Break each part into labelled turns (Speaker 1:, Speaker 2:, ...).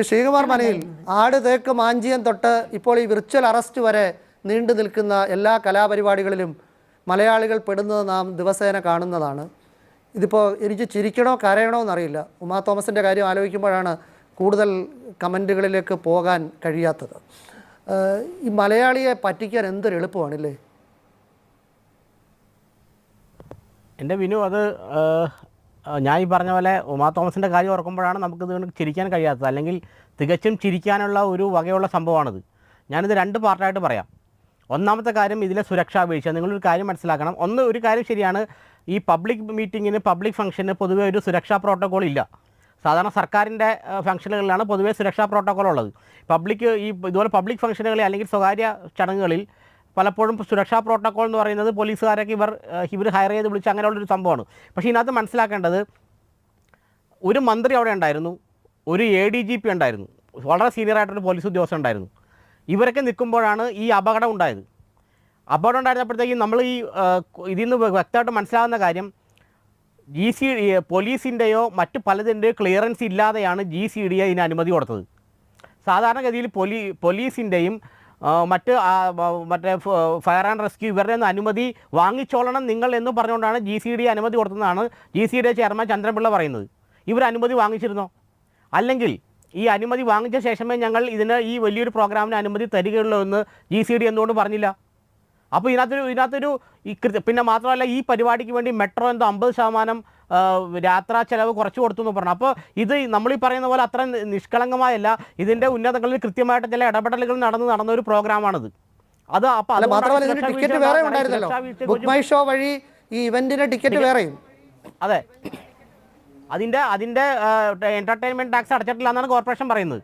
Speaker 1: ശ്രീ ശ്രീകുമാർ മനയിൽ ആട് തേക്ക് മാഞ്ചിയം തൊട്ട് ഇപ്പോൾ ഈ വിർച്വൽ അറസ്റ്റ് വരെ നീണ്ടു നിൽക്കുന്ന എല്ലാ കലാപരിപാടികളിലും മലയാളികൾ പെടുന്നത് നാം ദിവസേന കാണുന്നതാണ്. ഇതിപ്പോൾ എനിക്ക് ചിരിക്കണോ കരയണോ എന്നറിയില്ല. ഉമാ തോമസിന്റെ കാര്യം ആലോചിക്കുമ്പോഴാണ് കൂടുതൽ കമന്റുകളിലേക്ക് പോകാൻ കഴിയാത്തത്. ഈ മലയാളിയെ പറ്റിക്കാൻ എന്തൊരു എളുപ്പമാണല്ലേ?
Speaker 2: എന്റെ വിനു അത് ഞാൻ ഈ പറഞ്ഞ പോലെ ഉമാ തോമസിന്റെ കാര്യം ഓർക്കുമ്പോഴാണ് നമുക്ക് ഇത് ചിരിക്കാൻ കഴിയാത്തത്. അല്ലെങ്കിൽ തികച്ചും ചിരിക്കാനുള്ള ഒരു വകയുള്ള സംഭവമാണിത്. ഞാനിത് രണ്ട് പാർട്ടായിട്ട് പറയാം. ഒന്നാമത്തെ കാര്യം ഇതിലെ സുരക്ഷാ വീഴ്ച. നിങ്ങളൊരു കാര്യം മനസ്സിലാക്കണം. ഒന്ന് ഒരു കാര്യം ശരിയാണ്. ഈ പബ്ലിക് മീറ്റിങ്ങിന് പബ്ലിക് ഫംഗ്ഷന് പൊതുവേ ഒരു സുരക്ഷാ പ്രോട്ടോകോൾ ഇല്ല. സാധാരണ സർക്കാരിന്റെ ഫംഗ്ഷനുകളിലാണ് പൊതുവേ സുരക്ഷാ പ്രോട്ടോകോൾ ഉള്ളത്. പബ്ലിക് ഈ ഇതുപോലെ പബ്ലിക് ഫംഗ്ഷനുകളിൽ അല്ലെങ്കിൽ സ്വകാര്യ ചടങ്ങുകളിൽ പലപ്പോഴും സുരക്ഷാ പ്രോട്ടോകോൾ എന്ന് പറയുന്നത് പോലീസുകാരൊക്കെ ഇവർ ഇവർ ഹയർ ചെയ്ത് വിളിച്ച് അങ്ങനെയുള്ളൊരു സംഭവമാണ്. പക്ഷേ ഇതിനകത്ത് മനസ്സിലാക്കേണ്ടത് ഒരു മന്ത്രി അവിടെ ഉണ്ടായിരുന്നു ഒരു എ ഡി ജി പി ഉണ്ടായിരുന്നു വളരെ സീനിയർ ആയിട്ടൊരു പോലീസ് ഉദ്യോഗസ്ഥൻ ഉണ്ടായിരുന്നു. ഇവരൊക്കെ നിൽക്കുമ്പോഴാണ് ഈ അപകടം ഉണ്ടായത്. അപകടം ഉണ്ടായിരുന്നപ്പോഴത്തേക്കും നമ്മൾ ഈ ഇതിൽ നിന്ന് വ്യക്തമായിട്ട് മനസ്സിലാകുന്ന കാര്യം ജി സി പോലീസിന്റെയോ മറ്റ് പലതിന്റെയോ ക്ലിയറൻസ് ഇല്ലാതെയാണ് ജി സി ഡി ഇതിന് അനുമതി കൊടുത്തത്. സാധാരണഗതിയിൽ പോലീ പോലീസിന്റെയും മറ്റ് മറ്റേ ഫയർ ആൻഡ് റെസ്ക്യൂ ഇവരുടെ നിന്ന് അനുമതി വാങ്ങിച്ചോളണം നിങ്ങൾ എന്ന് പറഞ്ഞുകൊണ്ടാണ് ജി സി ഡി അനുമതി കൊടുത്തതെന്നാണ് G C D chairman Chandrapillai പറയുന്നത്. ഇവർ അനുമതി വാങ്ങിച്ചിരുന്നോ? അല്ലെങ്കിൽ ഈ അനുമതി വാങ്ങിച്ച ശേഷമേ ഞങ്ങൾ ഇതിന് ഈ വലിയൊരു പ്രോഗ്രാമിന് അനുമതി തരികയുള്ളൂ എന്ന് ജി സി ഡി എന്തുകൊണ്ട് പറഞ്ഞില്ല? അപ്പോൾ ഇതിനകത്തൊരു ഇതിനകത്തൊരു ഈ പിന്നെ മാത്രമല്ല ഈ പരിപാടിക്ക് വേണ്ടി മെട്രോ എന്തോ അമ്പത് ശതമാനം യാത്രാ ചെലവ് കുറച്ച് കൊടുത്തു എന്ന് പറഞ്ഞു. അപ്പോൾ ഇത് നമ്മൾ ഈ പറയുന്ന പോലെ അത്ര നിഷ്കളങ്കമായല്ല. ഇതിന്റെ ഉന്നതങ്ങളിൽ കൃത്യമായിട്ട് ചില ഇടപെടലുകൾ നടന്ന് നടന്ന ഒരു പ്രോഗ്രാമാണിത്. അത് അപ്പോൾ
Speaker 1: മാത്രമല്ല ടിക്കറ്റ് വേറെ ഉണ്ടായിരുന്നല്ലോ. ബുക്ക് മൈ ഷോ വഴി ഈ ഇവന്റിന്റെ ടിക്കറ്റ് വേറെയും.
Speaker 2: അതെ. അതിന്റെ അതിന്റെ എന്റർടൈൻമെന്റ് ടാക്സ് അടച്ചിട്ടില്ല എന്നാണ് കോർപ്പറേഷൻ പറയുന്നത്.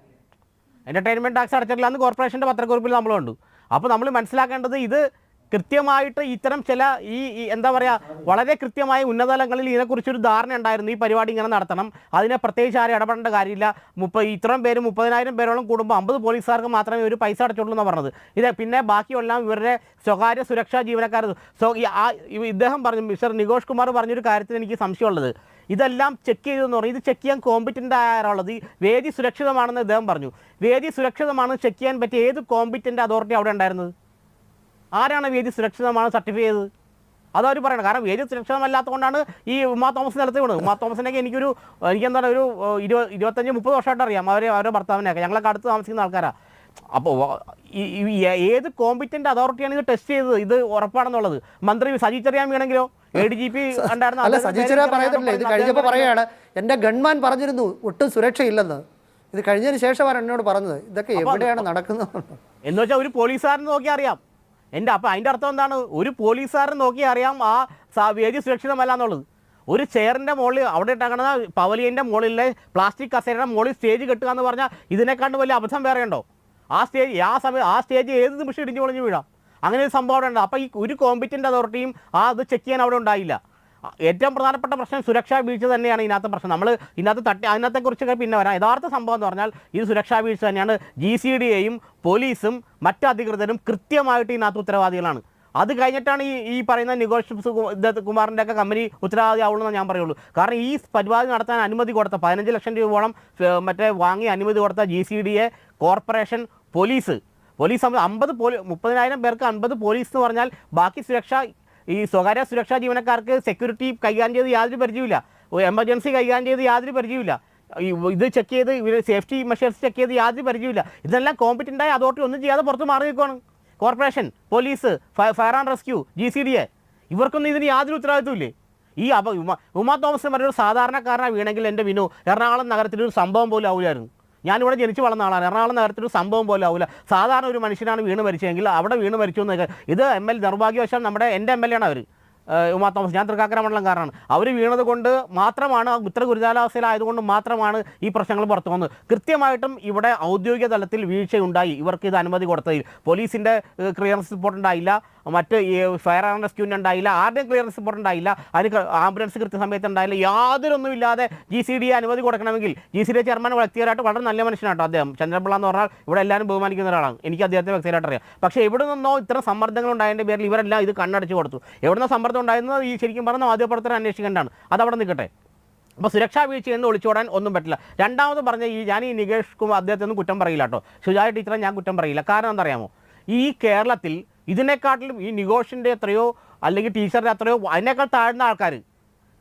Speaker 2: എന്റർടൈൻമെന്റ് ടാക്സ് അടച്ചിട്ടില്ല എന്ന് കോർപ്പറേഷന്റെ പത്രക്കുറിപ്പിൽ നമ്മൾ കണ്ടു അപ്പോൾ നമ്മൾ മനസ്സിലാക്കേണ്ടത് ഇത് കൃത്യമായിട്ട് ഇത്തരം ചില ഈ എന്താ പറയുക വളരെ കൃത്യമായ ഉന്നതതലങ്ങളിൽ ഇതിനെക്കുറിച്ചൊരു ധാരണ ഉണ്ടായിരുന്നു. ഈ പരിപാടി ഇങ്ങനെ നടത്തണം. അതിനെ പ്രത്യേകിച്ച് ആരും ഇടപെടേണ്ട കാര്യമില്ല. മുപ്പ ഇത്രയും പേര് മുപ്പതിനായിരം പേരോളം കൂടുമ്പോൾ അമ്പത് പോലീസുകാർക്ക് മാത്രമേ ഒരു പൈസ അടച്ചുള്ളൂ എന്ന് പറഞ്ഞത്. ഇത് പിന്നെ ബാക്കിയെല്ലാം ഇവരുടെ സ്വകാര്യ സുരക്ഷാ ജീവനക്കാർ. സോ ഇദ്ദേഹം പറഞ്ഞു മിസ്റ്റർ നികോഷ് കുമാർ പറഞ്ഞൊരു കാര്യത്തിൽ എനിക്ക് സംശയമുള്ളത്. ഇതെല്ലാം ചെക്ക് ചെയ്തെന്ന് പറഞ്ഞു. ഇത് ചെക്ക് ചെയ്യാൻ കോമ്പിറ്റന്റ് ആയാലുള്ളത് ഈ വേദി സുരക്ഷിതമാണെന്ന് ഇദ്ദേഹം പറഞ്ഞു. വേദി സുരക്ഷിതമാണെന്ന് ചെക്ക് ചെയ്യാൻ പറ്റിയ ഏത് കോമ്പിറ്റന്റ് അതോറിറ്റി അവിടെ ഉണ്ടായിരുന്നത്? ആരാണ് വേദി സുരക്ഷിതമാണ് സർട്ടിഫൈ ചെയ്തത്? അതവർ പറയണം കാരണം വേദി സുരക്ഷിതമല്ലാത്തതുകൊണ്ടാണ് ഈ ഉമാ തോമസ് നിലത്ത് വീണത്. ഉമാ തോമസിനൊക്കെ എനിക്കൊരു എനിക്കെന്താണ് ഒരു ഇരുപത് ഇരുപത്തഞ്ച് മുപ്പത് വർഷമായിട്ട് അറിയാം. അവരെ അവരുടെ ഭർത്താവിനെയൊക്കെ. ഞങ്ങളൊക്കെ അടുത്ത് താമസിക്കുന്ന ആൾക്കാരാണ് അപ്പോൾ ഏത് കോമ്പിറ്റന്റ് അതോറിറ്റിയാണ് ഇത് ടെസ്റ്റ് ചെയ്തത്? ഇത് ഉറപ്പാണെന്നുള്ളത്. മന്ത്രി സജി ചെറിയാൻ വീണെങ്കിലോ? എ ഡി ജി പി ഉണ്ടായിരുന്ന അദ്ദേഹം
Speaker 1: സജീച്ചര ഇത് കഴിഞ്ഞപ്പോൾ പറയുകയാണ് എന്റെ ഗൺമാൻ പറഞ്ഞിരുന്നു ഒട്ടും സുരക്ഷയില്ലെന്ന്. ഇത് കഴിഞ്ഞതിന് ശേഷമാണ് എന്നോട് പറഞ്ഞത്. ഇതൊക്കെ എവിടെയാണ് നടക്കുന്നത്?
Speaker 2: എന്ന് വെച്ചാൽ ഒരു പോലീസുകാരൻ നോക്കി അറിയാം. എന്റെ അപ്പം അതിന്റെ അർത്ഥം എന്താണ്? ഒരു പോലീസുകാരൻ നോക്കി അറിയാം ആ വേദി സുരക്ഷിതമല്ല എന്നുള്ളത്. ഒരു ചെയറിന്റെ മുകളിൽ അവിടെ ഇട്ടേക്കണ പവലിയന്റെ മുകളിലെ പ്ലാസ്റ്റിക് കസേരയുടെ മുകളിൽ സ്റ്റേജ് കെട്ടുക എന്ന് പറഞ്ഞാൽ ഇതിനെക്കാണ്ട് വലിയ അബദ്ധം വേറെ ഉണ്ടോ? ആ സ്റ്റേജ് ആ സമയം ആ സ്റ്റേജ് ഏത് നിമിഷം ഇടിഞ്ഞു പൊളിഞ്ഞ് വീഴാം? അങ്ങനെ ഒരു സംഭവം ഉണ്ട്. അപ്പോൾ ഈ ഒരു കോമ്പിറ്റന്റ് അതോറിറ്റിയും ആ അത് ചെക്ക് ചെയ്യാൻ അവിടെ ഉണ്ടായില്ല. ഏറ്റവും പ്രധാനപ്പെട്ട പ്രശ്നം സുരക്ഷാ വീഴ്ച തന്നെയാണ് ഇതിനകത്ത് പ്രശ്നം. നമ്മൾ ഇതിനകത്ത് തട്ടി അതിനകത്തെക്കുറിച്ചൊക്കെ പിന്നെ വരാം യഥാർത്ഥ സംഭവം എന്ന് പറഞ്ഞാൽ ഇത് സുരക്ഷാ വീഴ്ച തന്നെയാണ് ജി സി ഡി എയും പോലീസും മറ്റ് അധികൃതരും കൃത്യമായിട്ട് ഇതിനകത്ത് ഉത്തരവാദികളാണ്. അത് കഴിഞ്ഞിട്ടാണ് ഈ ഈ പറയുന്ന നിഗോഷ്യസ് കുമാറിന്റെ ഒക്കെ കമ്പനി ഉത്തരവാദിയാവുള്ളൂ എന്ന് ഞാൻ പറയുള്ളൂ. കാരണം ഈ പരിപാടി നടത്താൻ അനുമതി കൊടുത്ത പതിനഞ്ച് ലക്ഷം രൂപയോളം മറ്റേ വാങ്ങി അനുമതി കൊടുത്ത G C D A corporation police. Police അമ്പത് പോലീ മുപ്പതിനായിരം പേർക്ക് അൻപത് പോലീസ് എന്ന് പറഞ്ഞാൽ ബാക്കി സുരക്ഷ ഈ സ്വകാര്യ സുരക്ഷാ ജീവനക്കാർക്ക് സെക്യൂരിറ്റി കൈകാര്യം ചെയ്ത് യാതൊരു പരിചയമില്ല എമർജൻസി കൈകാര്യം ചെയ്ത് യാതൊരു പരിചയമില്ല ഇത് ചെക്ക് ചെയ്ത് ഇവർ സേഫ്റ്റി മെഷേഴ്സ് ചെക്ക് ചെയ്ത് യാതൊരു പരിചയമില്ല ഇതെല്ലാം കോമ്പറ്റന്റായ അതോറിറ്റി ഒന്നും ചെയ്യാതെ പുറത്ത് മാറി നിൽക്കുകയാണ് corporation police fire and rescue G C D A ഇവർക്കൊന്നും ഇതിന് യാതൊരു ഉത്തരവാദിത്വമില്ലേ ഈ അപ ഉമ ഉമാ തോമസ് പറഞ്ഞൊരു സാധാരണക്കാരനാണ് വീണെങ്കിൽ എന്റെ വിനു എറണാകുളം നഗരത്തിൽ ഒരു സംഭവം പോലും ആവില്ലായിരുന്നു ഞാനിവിടെ ജനിച്ചു വളർന്ന ആളാണ്. എറണാകുളം നഗരത്തിൽ ഒരു സംഭവം പോലും ആവില്ല സാധാരണ ഒരു മനുഷ്യനാണ് വീണ് മരിച്ചതെങ്കിൽ അവിടെ വീണ് മരിച്ചു എന്നൊക്കെ. ഇത് എം എൽ നിർഭാഗ്യവശാൽ നമ്മുടെ എന്റെ എം എൽ എ ആണ് അവർ ഉമാ തോമസ്. ഞാൻ തൃക്കാക്കര മണ്ഡലംകാരനാണ് അവർ വീണത് കൊണ്ട് മാത്രമാണ് ഇത്ര ഗുരുതരാവസ്ഥയിലായതുകൊണ്ട് മാത്രമാണ് ഈ പ്രശ്നങ്ങൾ പുറത്തു വന്നത്. കൃത്യമായിട്ടും ഇവിടെ ഔദ്യോഗിക തലത്തിൽ വീഴ്ചയുണ്ടായി. ഇവർക്ക് ഇത് അനുമതി കൊടുത്തതിൽ. പോലീസിന്റെ ക്ലിയറൻസ് റിപ്പോർട്ട് ഉണ്ടായില്ല. മറ്റ് ഈ ഫയർ ആൻഡ് റെസ്ക്യൂവിന് ഉണ്ടായില്ല ആരുടെയും ക്ലിയറൻസ് റിപ്പോർട്ട് ഉണ്ടായില്ല അതിന് ആംബുലൻസ് കൃത്യസമയത്ത് ഉണ്ടായില്ല യാതൊരൊന്നും ഇല്ലാതെ ജി സി ഡി അനുമതി കൊടുക്കണമെങ്കിൽ ജി സി ഡി ചെയർമാൻ വ്യക്തിപരമായിട്ട് വളരെ നല്ല മനുഷ്യനാട്ടോ അദ്ദേഹം. ചന്ദ്രപിള്ള എന്ന് പറഞ്ഞാൽ ഇവിടെ എല്ലാവരും ബഹുമാനിക്കുന്ന ഒരാളാണ്. എനിക്ക് അദ്ദേഹത്തെ വ്യക്തിയായിട്ട് അറിയാം പക്ഷേ എവിടെ നിന്നോ ഇത്തരം സമ്മർദ്ദങ്ങൾ ഉണ്ടായതിന്റെ പേരിൽ ഇവരെല്ലാം ഇത് കണ്ണടച്ച് കൊടുത്തു. എവിടെ നിന്ന് സമ്മർദ്ദം ഉണ്ടായിരുന്നത് ഈ ശരിക്കും പറഞ്ഞ മാധ്യമപ്രവർത്തനം അന്വേഷിക്കേണ്ടതാണ്. അവിടെ നിൽക്കട്ടെ. അപ്പോൾ സുരക്ഷാ വീഴ്ച എന്ന് ഒളിച്ചോടാൻ ഒന്നും പറ്റില്ല. രണ്ടാമത് പറഞ്ഞ ഈ ഞാൻ ഈ നികേഷ് കുമാർ അദ്ദേഹത്തെ ഒന്നും കുറ്റം പറയില്ല കേട്ടോ. ശുചാരി ടീച്ചറെ ഞാൻ കുറ്റം പറയില്ല. കാരണം എന്താ അറിയാമോ ഈ കേരളത്തിൽ ഇതിനെക്കാട്ടിലും ഈ നികോഷിന്റെ എത്രയോ അല്ലെങ്കിൽ ടീച്ചറിന്റെ എത്രയോ അതിനേക്കാൾ താഴ്ന്ന ആൾക്കാർ.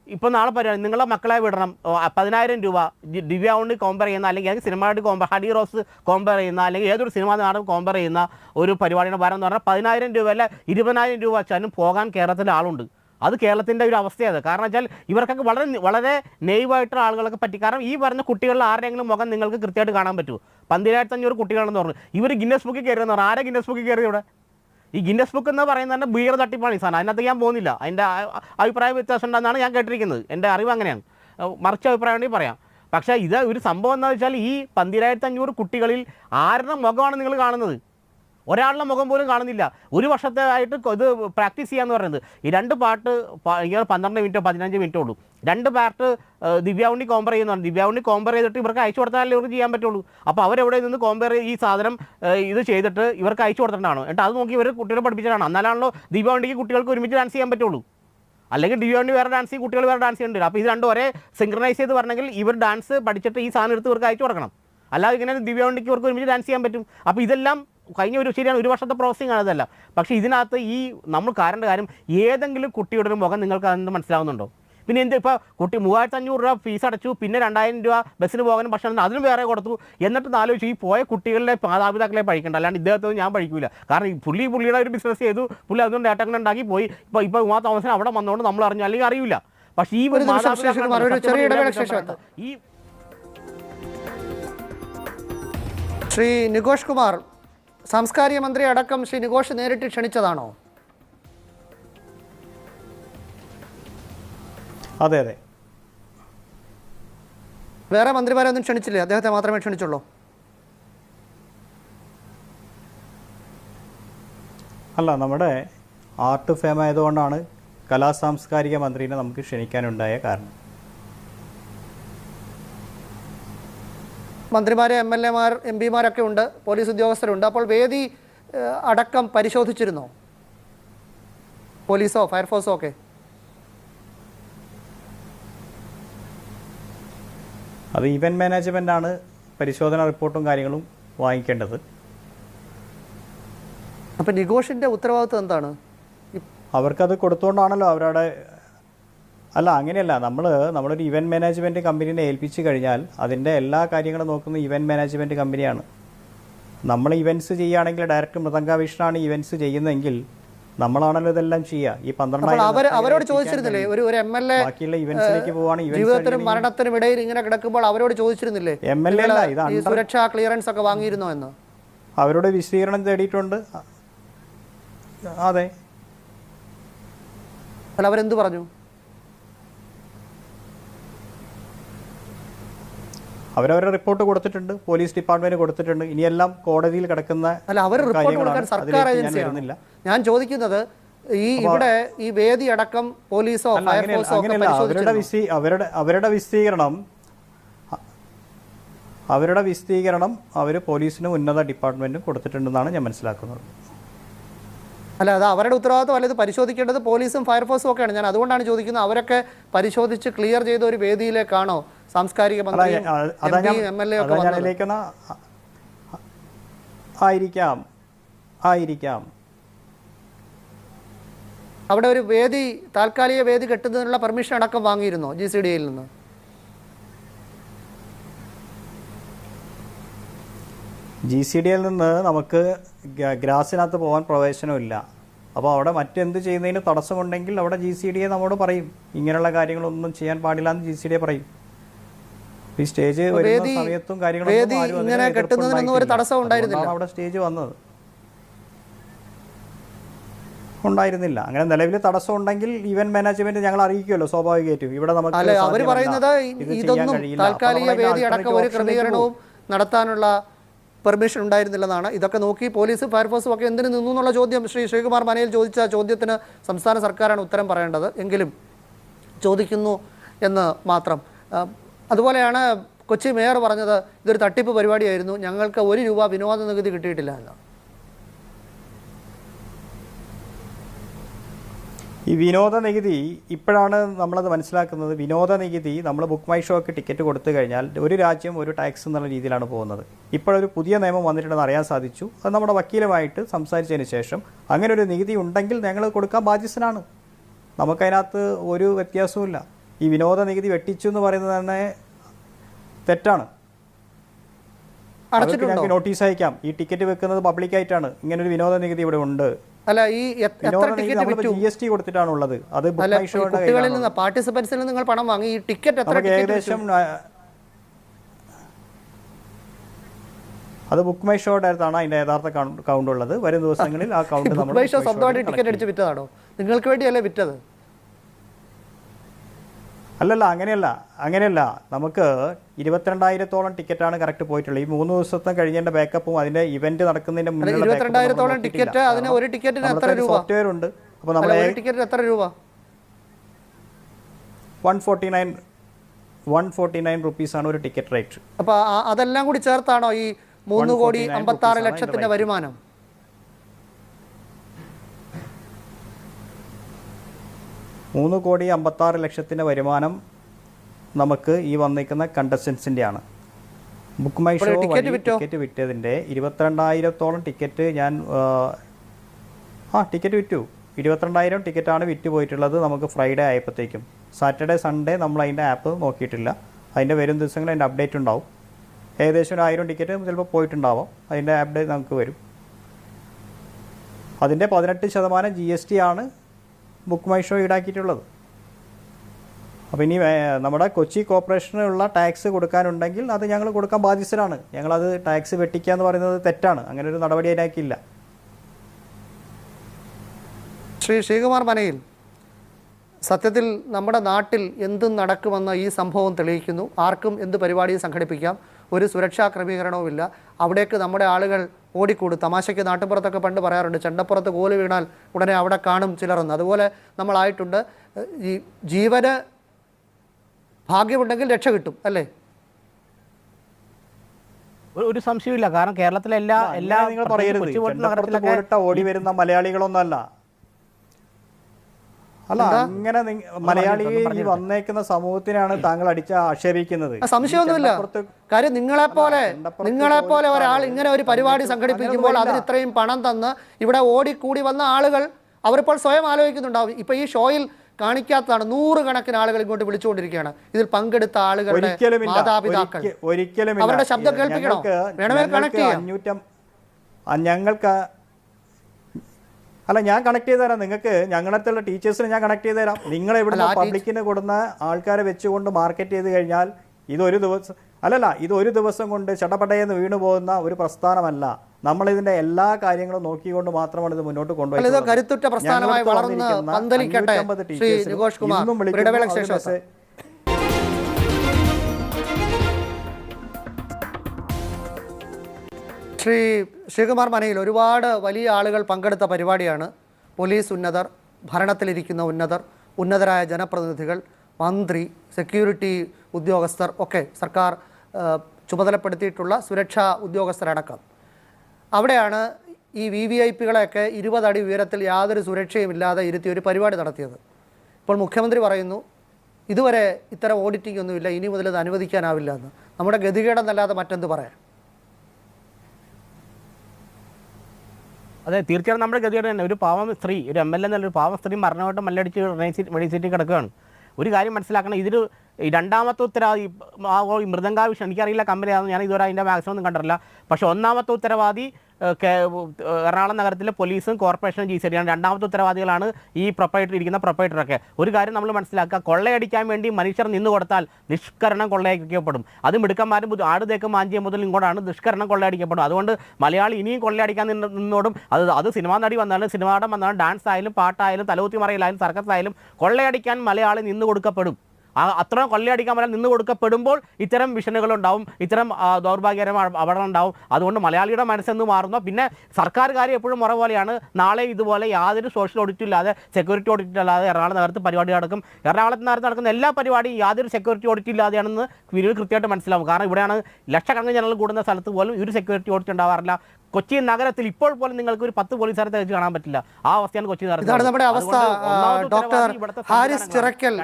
Speaker 2: ഇപ്പോൾ നാളെ പരിപാടി നിങ്ങളെ മക്കളെ വിടണം. പതിനായിരം രൂപ. ദി- ദിവ്യ കൊണ്ട് കോമ്പയർ ചെയ്യുന്ന അല്ലെങ്കിൽ സിനിമയായിട്ട് കോമ്പയർ ഹഡി റോസ് കോമ്പയർ ചെയ്യുന്ന അല്ലെങ്കിൽ ഏതൊരു സിനിമാ നാടും കോമ്പയർ ചെയ്യുന്ന ഒരു പരിപാടിയുടെ ഭാരം എന്ന് പറഞ്ഞാൽ പതിനായിരം രൂപ അല്ല ഇരുപതിനായിരം രൂപ വെച്ചാലും പോകാൻ കേരളത്തിലെ ആളുണ്ട്. അത് കേരളത്തിന്റെ ഒരു അവസ്ഥയാണ്. കാരണം വെച്ചാൽ ഇവർക്കൊക്കെ വളരെ വളരെ നെയ്വായിട്ടുള്ള ആളുകളൊക്കെ പറ്റി. കാരണം ഈ പറഞ്ഞ കുട്ടികളുടെ ആരുടെയെങ്കിലും മുഖം നിങ്ങൾക്ക് കൃത്യമായിട്ട് കാണാൻ പറ്റുമോ? പന്തിരായിരത്തഞ്ഞൂറ് കുട്ടികളെന്ന് പറഞ്ഞു. ഇവർ ഗിന്നസ് ബുക്കിൽ കയറിയെന്ന് പറഞ്ഞു. ആരെ ഗിന്നസ് ബുക്കിൽ കയറി ഇവിടെ? ഈ ഗിന്നസ് ബുക്ക് എന്ന് പറയുന്നത് തന്നെ ഭീകര തട്ടിപ്പാണ് ഈ സാധനം. അതിനകത്ത് ഞാൻ പോകുന്നില്ല. അതിന്റെ അഭിപ്രായ വ്യത്യാസം ഉണ്ടെന്നാണ് ഞാൻ കേട്ടിരിക്കുന്നത്. എന്റെ അറിവ് അങ്ങനെയാണ്. മറിച്ച് മറിച്ച അഭിപ്രായം വേണ്ടി പറയാം. പക്ഷേ ഇത് ഒരു സംഭവം എന്ന് വെച്ചാൽ ഈ പന്തിരായിരത്തി അഞ്ഞൂറ് കുട്ടികളിൽ ആരുടെ മുഖമാണ് നിങ്ങൾ കാണുന്നത്? ഒരാളുടെ മുഖം പോലും കാണുന്നില്ല. ഒരു വർഷത്തെ ആയിട്ട് ഇത് പ്രാക്ടീസ് ചെയ്യാന്ന് പറയുന്നത്. ഈ രണ്ട് പാട്ട് ഇങ്ങനെ പന്ത്രണ്ട് മിനിറ്റോ പതിനഞ്ച് മിനിറ്റോ ഉള്ളൂ. രണ്ട് പാട്ട് ദിവ്യാവുണ്ണി കോമ്പയർ ചെയ്യുന്നതാണ് ദിവ്യാവുണ്ണി കോമ്പയർ ചെയ്തിട്ട് ഇവർക്ക് അയച്ചു കൊടുത്താലേ ഇവർക്ക് ചെയ്യാൻ പറ്റുള്ളൂ. അപ്പോൾ അവരെവിടെ നിന്ന് കോമ്പയർ ഈ സാധനം ഇത് ചെയ്തിട്ട് ഇവർക്ക് അയച്ചു കൊടുത്തിട്ടാണോ എന്നിട്ട് അത് നോക്കി ഇവർ കുട്ടികളെ പഠിപ്പിച്ചിട്ടാണ് എന്നാലാണല്ലോ ദിവ്യാവുണ്ണിക്ക് കുട്ടികൾക്ക് ഒരുമിച്ച് ഡാൻസ് ചെയ്യാൻ പറ്റുള്ളൂ. അല്ലെങ്കിൽ ദിവ്യാവുണ്ണി വേറെ ഡാൻസ് കുട്ടികൾ വേറെ ഡാൻസ് ചെയ്യുന്നുണ്ട്. അപ്പോൾ ഇത് രണ്ടും ഒരേ സിംഗ്രനൈസ് ചെയ്ത് പറഞ്ഞെങ്കിൽ ഇവർ ഡാൻസ് പഠിച്ചിട്ട് ഈ സാധനം എടുത്ത് ഇവർക്ക് അയച്ചു കൊടുക്കണം. അല്ലാതെ ഇങ്ങനെ ദിവ്യവണ്ടിക്ക് ഇവർക്ക് ഒരുമിച്ച് ഡാൻസ് ചെയ്യാൻ പറ്റും. അപ്പോൾ ഇതെല്ലാം കഴിഞ്ഞ ഒരു ശരിയാണ് ഒരു വർഷത്തെ പ്രോസസ്സിംഗ് ആണ് ഇതല്ല. പക്ഷേ ഇതിനകത്ത് ഈ നമ്മൾ കാരണം കാര്യം ഏതെങ്കിലും കുട്ടിയുടെ ഒരു മുഖം നിങ്ങൾക്ക് അതെന്ന് മനസ്സിലാവുന്നുണ്ടോ? പിന്നെ എന്ത് ഇപ്പോൾ കുട്ടി മൂവായിരത്തി അഞ്ഞൂറ് രൂപ ഫീസ് അടച്ചു പിന്നെ രണ്ടായിരം രൂപ ബസ്സിന് പോകാനും ഭക്ഷണം അതിനും വേറെ കൊടുത്തു. എന്നിട്ട് ആലോചിച്ചു ഈ പോയ കുട്ടികളുടെ മാതാപിതാക്കളെ പഴിക്കണ്ട അല്ലാണ്ട് ഇദ്ദേഹത്തെ ഞാൻ പഴിക്കില്ല കാരണം ഈ പുള്ളി പുള്ളിയുടെ ഒരു ബിസിനസ് ചെയ്തു. പുള്ളി അതുകൊണ്ട് നേട്ടങ്ങൾ ഉണ്ടാക്കി പോയി. ഇപ്പോൾ ഇപ്പോൾ ഉമാ തോമസിന് അവിടെ വന്നുകൊണ്ട് നമ്മൾ അറിഞ്ഞു അല്ലെങ്കിൽ അറിയില്ല പക്ഷേ ഈ
Speaker 1: ഒരു
Speaker 2: ഈ
Speaker 1: ശ്രീ നികോഷ് കുമാർ സാംസ്കാരിക മന്ത്രി അടക്കം ശ്രീ നികോഷ് നേരിട്ട് ക്ഷണിച്ചതാണോ?
Speaker 3: അതെ അതെ.
Speaker 1: വേറെ മന്ത്രിമാരെ ഒന്നും ക്ഷണിച്ചില്ലേ? അദ്ദേഹത്തെ മാത്രമേ ക്ഷണിച്ചുള്ളൂ.
Speaker 3: അല്ല നമ്മുടെ ആർട്ട് ഫേം ആയതുകൊണ്ടാണ് കലാ സാംസ്കാരിക മന്ത്രിനെ നമുക്ക് ക്ഷണിക്കാനുണ്ടായ കാരണം.
Speaker 1: മന്ത്രിമാരെ എം എൽ എമാർ എം പിമാരൊക്കെ ഉണ്ട് പോലീസ് ഉദ്യോഗസ്ഥരുണ്ട്. അപ്പോൾ വേദി അടക്കം പരിശോധിച്ചിരുന്നോ? പോലീസോ ഫയർഫോഴ്സോ ഒക്കെ?
Speaker 3: അത് ഇവന്റ് ആണ് പരിശോധന റിപ്പോർട്ടും കാര്യങ്ങളും വാങ്ങിക്കേണ്ടത്.
Speaker 1: അപ്പം നികോഷിന്റെ ഉത്തരവാദിത്വം എന്താണ്?
Speaker 3: അവർക്കത് കൊടുത്തുകൊണ്ടാണല്ലോ അവരുടെ അല്ല അങ്ങനെയല്ല. നമ്മൾ നമ്മളൊരു ഇവന്റ് മാനേജ്മെന്റ് കമ്പനീനെ ഏൽപ്പിച്ചു കഴിഞ്ഞാൽ അതിന്റെ എല്ലാ കാര്യങ്ങളും നോക്കുന്ന ഇവന്റ് മാനേജ്മെന്റ് കമ്പനിയാണ് നമ്മൾ ഇവന്റ്സ് ചെയ്യുകയാണെങ്കിൽ ഡയറക്റ്റ് മൃദംഗാവിഷനാണ് ഇവന്റ്സ് ചെയ്യുന്നതെങ്കിൽ നമ്മളാണല്ലോ ഇതെല്ലാം ചെയ്യുക. ഈ പന്ത്രണ്ടായിരം
Speaker 1: അവരോട് ചോദിച്ചിരുന്നില്ലേ? ഒരു ഒരു എം എൽ എ
Speaker 3: ബാക്കിയുള്ള ഇവന്റ്സിലേക്ക് പോവാണ്
Speaker 1: ജീവിതത്തിനും മരണത്തിനും ഇടയിൽ ഇങ്ങനെ കിടക്കുമ്പോൾ അവരോട് ചോദിച്ചിരുന്നില്ലേ?
Speaker 3: എം എൽ എ അല്ല ഇത്
Speaker 1: ഈ സുരക്ഷാ ക്ലിയറൻസ് ഒക്കെ വാങ്ങിയിരുന്നോ എന്ന്?
Speaker 3: അവരോട് വിശദീകരണം തേടിയിട്ടുണ്ട്. അതെ.
Speaker 1: അല്ല അവരെന്ത് പറഞ്ഞു?
Speaker 3: അവരവരുടെ റിപ്പോർട്ട് കൊടുത്തിട്ടുണ്ട് പോലീസ് ഡിപ്പാർട്ട്മെന്റ് കൊടുത്തിട്ടുണ്ട്. ഇനിയെല്ലാം കോടതിയിൽ കിടക്കുന്ന
Speaker 1: അല്ല അവർ റിപ്പോർട്ട് കൊടുക്കാൻ സർക്കാർ ഏജൻസിയാണ്?
Speaker 3: ഞാൻ
Speaker 1: ചോദിക്കുന്നത് ഈ ഇവിടെ ഈ വേദി അടക്കം പോലീസോ ഫയർഫോഴ്സോ
Speaker 3: അവരുടെ? അവരുടെ അവരുടെ വിശദീകരണം അവരുടെ വിശദീകരണം അവർ പോലീസിനും ഉന്നത ഡിപ്പാർട്ട്മെന്റും കൊടുത്തിട്ടുണ്ടെന്നാണ് ഞാൻ മനസ്സിലാക്കുന്നത്.
Speaker 1: അല്ല അത് അവരുടെ ഉത്തരവാദിത്വം അല്ല ഇത് പരിശോധിക്കേണ്ടത് പോലീസും ഫയർഫോഴ്സും ഒക്കെയാണ്. ഞാൻ അതുകൊണ്ടാണ് ചോദിക്കുന്നത് അവരൊക്കെ പരിശോധിച്ച് ക്ലിയർ ചെയ്ത ഒരു വേദിയിലേക്കാണോ സാംസ്കാരിക
Speaker 3: മന്ത്രി ആയിരിക്കാം. ആയിരിക്കാം.
Speaker 1: അവിടെ ഒരു വേദി താൽക്കാലിക വേദി കെട്ടുന്നതിനുള്ള പെർമിഷൻ അടക്കം വാങ്ങിയിരുന്നോ ജി സി ഡിയിൽ നിന്ന്?
Speaker 3: ജി സി ഡിയിൽ നിന്ന് നമുക്ക് ഗ്രാസിനകത്ത് പോകാൻ പ്രവേശനമില്ല അപ്പോൾ അവിടെ മറ്റെന്ത് ചെയ്യുന്നതിന് തടസ്സമുണ്ടെങ്കിൽ അവിടെ ജി സി ഡിയെ നമ്മോട് പറയും. ഇങ്ങനെയുള്ള കാര്യങ്ങളൊന്നും ചെയ്യാൻ പാടില്ല എന്ന് ജി സി ഡിയെ പറയും. ഈ സ്റ്റേജ് വരുന്ന സമയത്തും.
Speaker 1: ഉണ്ടായിരുന്നില്ല.
Speaker 3: അവിടെ സ്റ്റേജ് വന്നത്. ഉണ്ടായിരുന്നില്ല. അങ്ങനെ നിലവിൽ തടസ്സം ഉണ്ടെങ്കിൽ ഇവന്റ് മാനേജ്മെന്റ് ഞങ്ങൾ അറിയിക്കുമല്ലോ സ്വാഭാവികമായിട്ടും. ഇവിടെ നമുക്ക്
Speaker 1: അവർ പറയുന്നത് ഇതൊന്നും. താൽക്കാലിക വേദി അടക്കം ഒരു ക്രമീകരണവും നടത്താനുള്ള പെർമിഷൻ ഉണ്ടായിരുന്നില്ലെന്നാണ്. ഇതൊക്കെ നോക്കി പോലീസ് ഫയർഫോഴ്സും ഒക്കെ എന്തിനു നിന്നു എന്നുള്ള ചോദ്യം ശ്രീ ശ്രീകുമാർ മനയിൽ ചോദിച്ച ചോദ്യത്തിന് സംസ്ഥാന സർക്കാരാണ് ഉത്തരം പറയേണ്ടത്. എങ്കിലും ചോദിക്കുന്നു എന്ന് മാത്രം. അതുപോലെയാണ് കൊച്ചി മേയർ പറഞ്ഞത് ഇതൊരു തട്ടിപ്പ് പരിപാടിയായിരുന്നു ഞങ്ങൾക്ക് ഒരു രൂപ വിനോദ നികുതി കിട്ടിയിട്ടില്ല എന്ന്.
Speaker 3: ഈ വിനോദ നികുതി ഇപ്പോഴാണ് നമ്മളത് മനസ്സിലാക്കുന്നത്. വിനോദ നികുതി നമ്മൾ ബുക്ക് മൈ ഷോക്ക് ടിക്കറ്റ് കൊടുത്തു കഴിഞ്ഞാൽ ഒരു രാജ്യം ഒരു ടാക്സ് എന്നുള്ള രീതിയിലാണ് പോകുന്നത്. ഇപ്പോഴൊരു പുതിയ നിയമം വന്നിട്ടുണ്ടെന്ന് അറിയാൻ സാധിച്ചു. അത് നമ്മുടെ വക്കീലുമായിട്ട് സംസാരിച്ചതിന് ശേഷം അങ്ങനെ ഒരു നികുതി ഉണ്ടെങ്കിൽ ഞങ്ങൾ കൊടുക്കാൻ ബാധ്യസ്ഥനാണ്. നമുക്കതിനകത്ത് ഒരു വ്യത്യാസവുമില്ല. ഈ വിനോദ നികുതി വെട്ടിച്ചു എന്ന് പറയുന്നത് തന്നെ തെറ്റാണ്. ഞങ്ങൾക്ക് നോട്ടീസ് അയക്കാം. ഈ ടിക്കറ്റ് വെക്കുന്നത് പബ്ലിക്കായിട്ടാണ് ഇങ്ങനെ ഒരു വിനോദ നികുതി ഇവിടെ ഉണ്ട്.
Speaker 1: അല്ല ഈ എത്ര ടിക്കറ്റ് വിറ്റു?
Speaker 3: ജി എസ് ടി കൊടുത്തിട്ടാണ് ഉള്ളത് അത്
Speaker 1: കുട്ടികളിൽ നിന്ന് പാർട്ടിസിപ്പൻസിൽ നിന്ന് നിങ്ങൾ പണം വാങ്ങി ഈ ടിക്കറ്റ് എത്ര
Speaker 3: ഏകദേശം അത് ബുക്ക് മൈ ഷോ അടുത്താണ് അതിന്റെ യഥാർത്ഥ കൗണ്ട് ഉള്ളത്. വരും ദിവസങ്ങളിൽ ആ കൗണ്ട് നമ്മൾ
Speaker 1: ബുക്ക് ഷോ സ്വന്തമായിട്ട് ടിക്കറ്റ് അടിച്ച് വിറ്റതാണോ? നിങ്ങൾക്ക് വേണ്ടിയല്ലേ വിറ്റത്?
Speaker 3: അല്ലല്ല അങ്ങനെയല്ല അങ്ങനെയല്ല. നമുക്ക് ഇരുപത്തിരണ്ടായിരത്തോളം ടിക്കറ്റാണ് കറക്റ്റ് പോയിട്ടുള്ളത്. ഈ മൂന്ന് ദിവസത്തെ കഴിഞ്ഞതിന്റെ ബാക്കപ്പും അതിന്റെ ഇവന്റ് നടക്കുന്നതിന്റെ
Speaker 1: ഇരുപത്തിരണ്ടായിരത്തോളം ടിക്കറ്റ് അതിന് ഒരു ടിക്കറ്റിന് എത്ര രൂപ?
Speaker 3: സോഫ്റ്റ്വെയർ ഉണ്ട്. അപ്പോൾ നമ്മൾ
Speaker 1: ടിക്കറ്റിന് എത്ര രൂപ?
Speaker 3: One forty nine one forty nine റുപ്പീസാണ് ഒരു ടിക്കറ്റ് റേറ്റ്.
Speaker 1: അപ്പൊ അതെല്ലാം കൂടി ചേർത്താണോ ഈ മൂന്ന് കോടി
Speaker 3: 149
Speaker 1: അമ്പത്തി ആറ് ലക്ഷത്തിന്റെ വരുമാനം?
Speaker 3: മൂന്ന് കോടി അമ്പത്താറ് ലക്ഷത്തിന്റെ വരുമാനം നമുക്ക് ഈ വന്നിരിക്കുന്ന കണ്ടസ്റ്റൻസിന്റെ ആണ് ബുക്ക് മൈ ഷോ
Speaker 1: ടിക്കറ്റ്
Speaker 3: വഴി
Speaker 1: വിറ്റോ?
Speaker 3: ടിക്കറ്റ് വിറ്റതിന്റെ ഇരുപത്തിരണ്ടായിരത്തോളം ടിക്കറ്റ് ഞാൻ ആ, ആ ടിക്കറ്റ് വിറ്റു. ഇരുപത്തിരണ്ടായിരം ടിക്കറ്റാണ് വിറ്റ് പോയിട്ടുള്ളത് നമുക്ക് ഫ്രൈഡേ ആയപ്പോഴത്തേക്കും. സാറ്റർഡേ സൺഡേ നമ്മൾ അതിന്റെ ആപ്പ് നോക്കിയിട്ടില്ല. അതിന്റെ വരും ദിവസങ്ങളിൽ അതിന്റെ അപ്ഡേറ്റ് ഉണ്ടാവും. ഏകദേശം ഒരു ആയിരം ടിക്കറ്റ് ചിലപ്പോൾ പോയിട്ടുണ്ടാവും. അതിന്റെ അപ്ഡേറ്റ് നമുക്ക് വരും. അതിന്റെ പതിനെട്ട് ശതമാനം ജി എസ് ടി ആണ് ബുക്ക് മൈ ഷോ ഈടാക്കിയിട്ടുള്ളത്. അപ്പോൾ ഇനി നമ്മുടെ കൊച്ചി കോർപ്പറേഷനുള്ള ടാക്സ് കൊടുക്കാനുണ്ടെങ്കിൽ അത് ഞങ്ങൾ കൊടുക്കാൻ ബാധ്യസ്ഥരാണ്. ഞങ്ങളത് ടാക്സ് വെട്ടിക്കുക എന്ന് പറയുന്നത് തെറ്റാണ്. അങ്ങനെ ഒരു നടപടി അതിനാക്കില്ല
Speaker 1: ശ്രീ ശ്രീകുമാർ മനയിൽ സത്യത്തിൽ നമ്മുടെ നാട്ടിൽ എന്തും നടക്കുമെന്ന് ഈ സംഭവം തെളിയിക്കുന്നു. ആർക്കും എന്ത് പരിപാടിയും സംഘടിപ്പിക്കാം. ഒരു സുരക്ഷാ ക്രമീകരണവുമില്ല. അവിടേക്ക് നമ്മുടെ ആളുകൾ ഓടിക്കൂടും. തമാശയ്ക്ക് നാട്ടുപുറത്തൊക്കെ പണ്ട് പറയാറുണ്ട് ചെണ്ടപ്പുറത്ത് കോൽ വീണാൽ ഉടനെ അവിടെ കാണും ചിലറെന്ന് അതുപോലെ നമ്മളായിട്ടുണ്ട് ഈ ജീവന് ഭാഗ്യമുണ്ടെങ്കിൽ രക്ഷ കിട്ടും അല്ലേ?
Speaker 2: ഒരു- സംശയമില്ല കാരണം കേരളത്തിലെ എല്ലാ എല്ലാ
Speaker 3: നിങ്ങൾ പറയരുത്. ഓടി വരുന്ന മലയാളികളൊന്നും അല്ല അല്ല അങ്ങനെ മലയാളി ഈ വന്നേക്കുന്ന സമൂഹത്തിനാണ് താങ്കൾ അടിച്ച ആക്ഷേപിക്കുന്നത്.
Speaker 1: സംശയമൊന്നുമില്ല. കാര്യം നിങ്ങളെ
Speaker 3: പോലെ
Speaker 1: നിങ്ങളെ പോലെ ഒരാൾ ഇങ്ങനെ ഒരു പരിപാടി സംഘടിപ്പിക്കുമ്പോൾ അതിന് ഇത്രയും പണം തന്ന് ഇവിടെ ഓടിക്കൂടി വന്ന ആളുകൾ അവരിപ്പോൾ സ്വയം ആലോചിക്കുന്നുണ്ടാവും. ഇപ്പൊ ഈ ഷോയിൽ കാണിക്കാത്തതാണ്. നൂറുകണക്കിന് ആളുകൾ ഇങ്ങോട്ട് വിളിച്ചുകൊണ്ടിരിക്കുകയാണ്. ഇതിൽ പങ്കെടുത്ത ആളുകളുടെ മാതാപിതാക്കൾ.
Speaker 3: ഒരിക്കലും
Speaker 1: അവരുടെ ശബ്ദം കേൾപ്പിക്കണോ?
Speaker 3: ഞങ്ങൾക്ക്
Speaker 1: വേണമെങ്കിൽ കണക്ട് ചെയ്യാം.
Speaker 3: ഞങ്ങൾക്ക് അല്ല ഞാൻ കണക്ട് ചെയ്ത് തരാം. നിങ്ങൾക്ക് ഞങ്ങളുടെ ടീച്ചേഴ്സിന് ഞാൻ കണക്ട് ചെയ്ത് തരാം. നിങ്ങൾ ഇവിടുന്ന്
Speaker 1: ആ
Speaker 3: പബ്ലിക്കിന് കൊടുന്ന ആൾക്കാരെ വെച്ചുകൊണ്ട് മാർക്കറ്റ് ചെയ്ത് കഴിഞ്ഞാൽ ഇതൊരു ദിവസം അല്ലല്ല ഇത് ഒരു ദിവസം കൊണ്ട് ചടപടയെന്ന് വീണു പോകുന്ന ഒരു പ്രസ്ഥാനമല്ല. നമ്മൾ ഇതിന്റെ എല്ലാ കാര്യങ്ങളും നോക്കിക്കൊണ്ട് മാത്രമാണ് ഇത് മുന്നോട്ട് കൊണ്ടുപോയത്
Speaker 1: കരുത്തുറ്റ പ്രസ്ഥാനമായി വളർന്ന് പന്തലിക്കട്ടെ ശ്രീ നികോഷ് കുമാർ ശേഷം. ശ്രീ ശ്രീകുമാർ മനയിൽ ഒരുപാട് വലിയ ആളുകൾ പങ്കെടുത്ത പരിപാടിയാണ്. പോലീസ് ഉന്നതർ ഭരണത്തിലിരിക്കുന്ന ഉന്നതർ ഉന്നതരായ ജനപ്രതിനിധികൾ മന്ത്രി സെക്യൂരിറ്റി ഉദ്യോഗസ്ഥർ ഒക്കെ സർക്കാർ ചുമതലപ്പെടുത്തിയിട്ടുള്ള സുരക്ഷാ ഉദ്യോഗസ്ഥരടക്കം. അവിടെയാണ് ഈ വി വി ഐ പികളെയൊക്കെ ഇരുപതടി ഉയരത്തിൽ യാതൊരു സുരക്ഷയും ഇല്ലാതെ ഇരുത്തി ഒരു പരിപാടി നടത്തിയത്. ഇപ്പോൾ മുഖ്യമന്ത്രി പറയുന്നു ഇതുവരെ ഇത്തരം ഓഡിറ്റിംഗ് ഒന്നുമില്ല ഇനി മുതൽ ഇത് അനുവദിക്കാനാവില്ല എന്ന്. നമ്മുടെ ഗതികേടെന്നല്ലാതെ മറ്റെന്ത് പറയാം
Speaker 2: അതെ തീർച്ചയായും നമ്മുടെ ഗതികേട് തന്നെ. ഒരു പാവം സ്ത്രീ ഒരു എം എൽ എ ഒരു പാവം സ്ത്രീ മരണമായിട്ട് മല്ലടിച്ച് മെഡിസിറ്റി കിടക്കുകയാണ്. ഒരു കാര്യം മനസ്സിലാക്കണം ഇതിൽ ഈ രണ്ടാമത്തെ ഉത്തരവാദി ഈ മൃദംഗാവിഷയം എനിക്കറിയില്ല കമ്പനിയാണെന്ന് ഞാൻ ഇതുവരെ അതിന്റെ മാക്സിമം ഒന്നും കണ്ടിട്ടില്ല. പക്ഷേ ഒന്നാമത്തെ ഉത്തരവാദി എറണാകുളം നഗരത്തിലെ പോലീസും കോർപ്പറേഷനും ജി സി ഡിയാണ് രണ്ടാമത്തെ ഉത്തരവാദികളാണ് ഈ പ്രൊപ്പറേറ്റർ ഇരിക്കുന്ന പ്രൊപ്പറേറ്ററൊക്കെ ഒരു കാര്യം നമ്മൾ മനസ്സിലാക്കുക കൊള്ളയടിക്കാൻ വേണ്ടി മനുഷ്യർ നിന്ന് കൊടുത്താൽ നിഷ്കരണം കൊള്ളയടിക്കപ്പെടും. അത് മിടുക്കന്മാരും ബുദ്ധി- ആട് തേക്ക് മാഞ്ചിയ മുതൽ ഇങ്ങോട്ടാണ് നിഷ്കരണം കൊള്ളയടിക്കപ്പെടും. അതുകൊണ്ട് മലയാളി ഇനിയും കൊള്ളയടിക്കാൻ നിന്നോടും അത് അത് സിനിമാ നടി വന്നാലും സിനിമാടം വന്നാലും ഡാൻസ് ആയാലും പാട്ടായാലും തലകുത്തി മറയിലായാലും സർക്കസ് ആയാലും കൊള്ളയടിക്കാൻ മലയാളി നിന്ന് കൊടുക്കപ്പെടും. ആ അത്ര കൊള്ളയടിക്കാൻ പറയാൻ നിന്ന് കൊടുക്കപ്പെടുമ്പോൾ ഇത്തരം വിഷനുകളുണ്ടാവും ഇത്തരം ദൗർഭാഗ്യകരമായ അപകടം ഉണ്ടാവും അതുകൊണ്ട് മലയാളിയുടെ മനസ്സെന്ന് മാറുന്നു. പിന്നെ സർക്കാർ കാര്യം എപ്പോഴും മുറ പോലെയാണ്. നാളെ ഇതുപോലെ യാതൊരു സോഷ്യൽ ഓഡിറ്റും ഇല്ലാതെ സെക്യൂരിറ്റി ഓഡിറ്റും ഇല്ലാതെ എറണാകുളം നഗരത്ത് പരിപാടി നടക്കും. എറണാകുളത്ത് നഗരത്ത് നടക്കുന്ന എല്ലാ പരിപാടിയും യാതൊരു സെക്യൂരിറ്റി ഓഡിറ്റ് ഇല്ലാതെയാണെന്ന് വിരൽ കൃത്യമായിട്ട് മനസ്സിലാവും. കാരണം ഇവിടെയാണ് ലക്ഷക്കണക്കിന് ജനങ്ങൾ കൂടുന്ന സ്ഥലത്ത് പോലും ഒരു സെക്യൂരിറ്റി ഓഡിറ്റ് ഉണ്ടാവാറില്ല. കൊച്ചി നഗരത്തിൽ ഇപ്പോൾ പോലും നിങ്ങൾക്ക് ഒരു പത്ത് പോലീസുകാരെ തെളിച്ച് കാണാൻ പറ്റില്ല. ആ അവസ്ഥയാണ് കൊച്ചി
Speaker 1: ഇതാണ് നമ്മുടെ അവസ്ഥ. ഡോക്ടർ ഹാരിസ് ചിറക്കൽ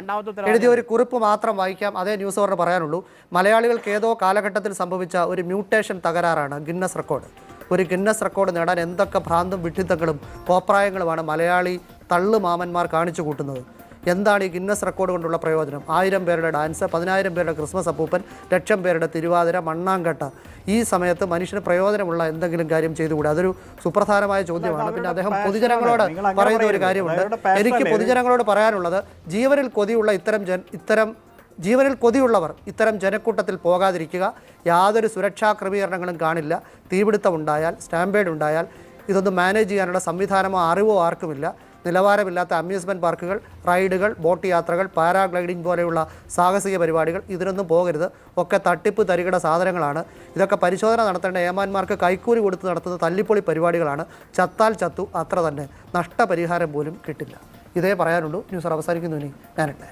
Speaker 1: എഴുതിയ ഒരു കുറിപ്പ് മാത്രം വായിക്കാം. അതേ ന്യൂസ് അവരുടെ പറയാനുള്ളൂ. മലയാളികൾക്ക് ഏതോ കാലഘട്ടത്തിൽ സംഭവിച്ച ഒരു മ്യൂട്ടേഷൻ തകരാറാണ് ഗിന്നസ് റെക്കോർഡ്. ഒരു ഗിന്നസ് റെക്കോർഡ് നേടാൻ എന്തൊക്കെ ഭ്രാന്തും വിഡ്ഢിത്തങ്ങളും കോപ്രായങ്ങളുമാണ് മലയാളി തള്ളു മാമന്മാർ കാണിച്ചു കൂട്ടുന്നത്. എന്താണ് ഈ ഗിന്നസ് റെക്കോർഡ് കൊണ്ടുള്ള പ്രയോജനം? ആയിരം പേരുടെ ഡാൻസ് പതിനായിരം പേരുടെ ക്രിസ്മസ് അപ്പൂപ്പൻ ലക്ഷം പേരുടെ തിരുവാതിര മണ്ണാങ്കട്ട. ഈ സമയത്ത് മനുഷ്യന് പ്രയോജനമുള്ള എന്തെങ്കിലും കാര്യം ചെയ്തുകൂടെ? അതൊരു സുപ്രധാനമായ ചോദ്യമാണ്. പിന്നെ അദ്ദേഹം പൊതുജനങ്ങളോട്. പറയുന്ന ഒരു കാര്യമുണ്ട്. എനിക്ക് പൊതുജനങ്ങളോട് പറയാനുള്ളത് ജീവനിൽ കൊതിയുള്ള ഇത്തരം ജൻ ഇത്തരം ജീവനിൽ കൊതിയുള്ളവർ ഇത്തരം ജനക്കൂട്ടത്തിൽ പോകാതിരിക്കുക. യാതൊരു സുരക്ഷാ ക്രമീകരണങ്ങളും കാണില്ല. തീപിടുത്തം ഉണ്ടായാൽ സ്റ്റാമ്പേഡ് ഉണ്ടായാൽ ഇതൊന്നും മാനേജ് ചെയ്യാനുള്ള സംവിധാനമോ അറിവോ ആർക്കുമില്ല. നിലവാരമില്ലാത്ത അമ്യൂസ്മെന്റ് പാർക്കുകൾ റൈഡുകൾ ബോട്ട് യാത്രകൾ പാരാഗ്ലൈഡിംഗ് പോലെയുള്ള സാഹസിക പരിപാടികൾ ഇതിനൊന്നും പോകരുത്. ഒക്കെ തട്ടിപ്പ് തരികിട സാധനങ്ങളാണ്. ഇതൊക്കെ പരിശോധന നടത്തേണ്ട ഏമാന്മാർക്ക് കൈക്കൂലി കൊടുത്ത് നടത്തുന്ന തല്ലിപ്പൊളി പരിപാടികളാണ്. ചത്താൽ ചത്തു അത്ര തന്നെ. നഷ്ടപരിഹാരം പോലും കിട്ടില്ല. ഇതേ പറയാനുള്ളൂ. ന്യൂസ് അവസാനിക്കുന്നു ഇനി. ഞാനിട്ടെ